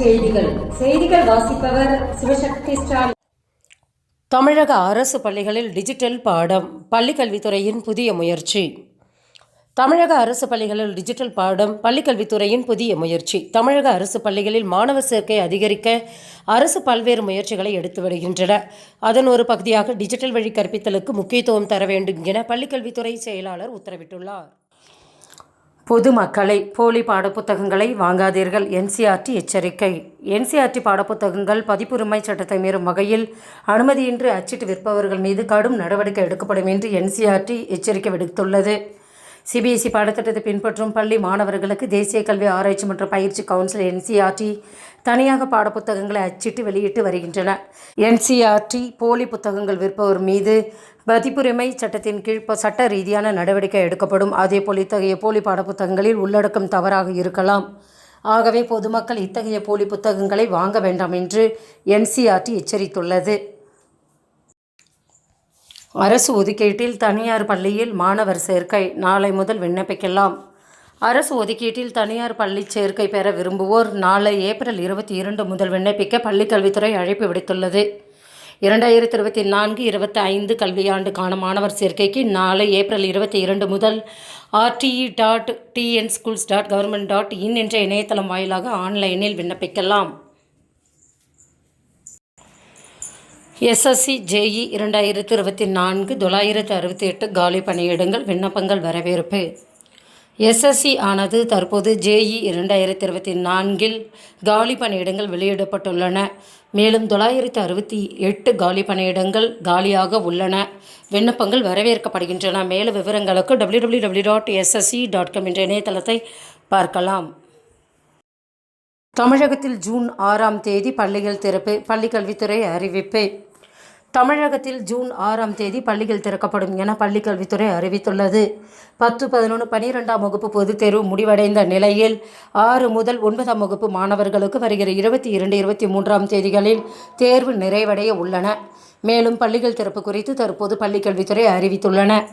செய்திகள். செய்திகள் வாசிப்பவர் சிவசக்தி ஸ்டாலின். தமிழக அரசு பள்ளிகளில் டிஜிட்டல் பாடம் பள்ளிக்கல்வித்துறையின் புதிய முயற்சி. தமிழக அரசு பள்ளிகளில் டிஜிட்டல் பாடம் பள்ளிக்கல்வித்துறையின் புதிய முயற்சி. தமிழக அரசு பள்ளிகளில் மாணவர் சேர்க்கை அதிகரிக்க அரசு பல்வேறு முயற்சிகளை எடுத்து வருகின்றன. அதன் ஒரு பகுதியாக டிஜிட்டல் வழி கற்பித்தலுக்கு முக்கியத்துவம் தர வேண்டும் என பள்ளிக்கல்வித்துறை செயலாளர் உத்தரவிட்டுள்ளார். பொதுமக்களை போலி பாடப்புத்தகங்களை வாங்காதீர்கள். என்சிஆர்டி எச்சரிக்கை. என்சிஆர்டி பாடப்புத்தகங்கள் பதிப்புரிமை சட்டத்தை மீறும் வகையில் அனுமதியின்றி அச்சிட்டு விற்பவர்கள் மீது கடும் நடவடிக்கை எடுக்கப்படும் என்று என்சிஆர்டி எச்சரிக்கை விடுத்துள்ளது. சிபிஎஸ்இ பாடத்திட்டத்தை பின்பற்றும் பள்ளி மாணவர்களுக்கு தேசிய கல்வி ஆராய்ச்சி மற்றும் பயிற்சி கவுன்சில் என்சிஆர்டி தனியாக பாடப்புத்தகங்களை அச்சிட்டு வெளியிட்டு வருகின்றன. என்சிஆர்டி போலி புத்தகங்கள் விற்பவர் மீது பதிப்புரிமை சட்டத்தின் கீழ் சட்ட ரீதியான நடவடிக்கை எடுக்கப்படும். அதேபோல் இத்தகைய போலி பாடப்புத்தகங்களில் உள்ளடக்கம் தவறாக இருக்கலாம். ஆகவே பொதுமக்கள் இத்தகைய போலி புத்தகங்களை வாங்க வேண்டாம் என்று என்சிஆர்டி எச்சரித்துள்ளது. அரசு ஒதுக்கீட்டில் தனியார் பள்ளியில் மாணவர் சேர்க்கை. நாளை முதல் விண்ணப்பிக்கலாம். அரசு ஒதுக்கீட்டில் தனியார் பள்ளி சேர்க்கை பெற விரும்புவோர் நாளை ஏப்ரல் இருபத்தி இரண்டு முதல் விண்ணப்பிக்க பள்ளிக்கல்வித்துறை அழைப்பு விடுத்துள்ளது. இரண்டாயிரத்தி இருபத்தி நான்கு இருபத்தி ஐந்து கல்வியாண்டுக்கான மாணவர் சேர்க்கைக்கு நாளை ஏப்ரல் இருபத்தி இரண்டு முதல் RTE dot TN schools dot government dot in என்ற இணையதளம் வாயிலாக ஆன்லைனில் விண்ணப்பிக்கலாம். எஸ்எஸ்சி ஜேஇ இரண்டாயிரத்து இருபத்தி நான்கு தொள்ளாயிரத்து அறுபத்தி எட்டு காலி பணியிடங்கள் விண்ணப்பங்கள் வரவேற்பு. எஸ்எஸ்சி ஆனது தற்போது ஜேஇ இரண்டாயிரத்தி இருபத்தி நான்கில் காலி பணியிடங்கள் வெளியிடப்பட்டுள்ளன. மேலும் தொள்ளாயிரத்து அறுபத்தி எட்டு காலி பணியிடங்கள் காலியாக உள்ளன. விண்ணப்பங்கள் வரவேற்கப்படுகின்றன. மேலும் விவரங்களுக்கு W W W dot SSC dot com என்ற இணையதளத்தை பார்க்கலாம். தமிழகத்தில் ஜூன் ஆறாம் தேதி பள்ளிகள் திறப்பு பள்ளிக்கல்வித்துறை அறிவிப்பு. தமிழகத்தில் ஜூன் ஆறாம் தேதி பள்ளிகள் திறக்கப்படும் என பள்ளிக்கல்வித்துறை அறிவித்துள்ளது. பத்து பதினொன்று பனிரெண்டாம் வகுப்பு பொதுத் தேர்வு முடிவடைந்த நிலையில் ஆறு முதல் ஒன்பதாம் வகுப்பு மாணவர்களுக்கு வருகிற இருபத்தி இரண்டு இருபத்தி மூன்றாம் தேதிகளில் தேர்வு நிறைவடைய உள்ளன. மேலும் பள்ளிகள் திறப்பு குறித்து தற்போது பள்ளிக்கல்வித்துறை அறிவித்துள்ளன.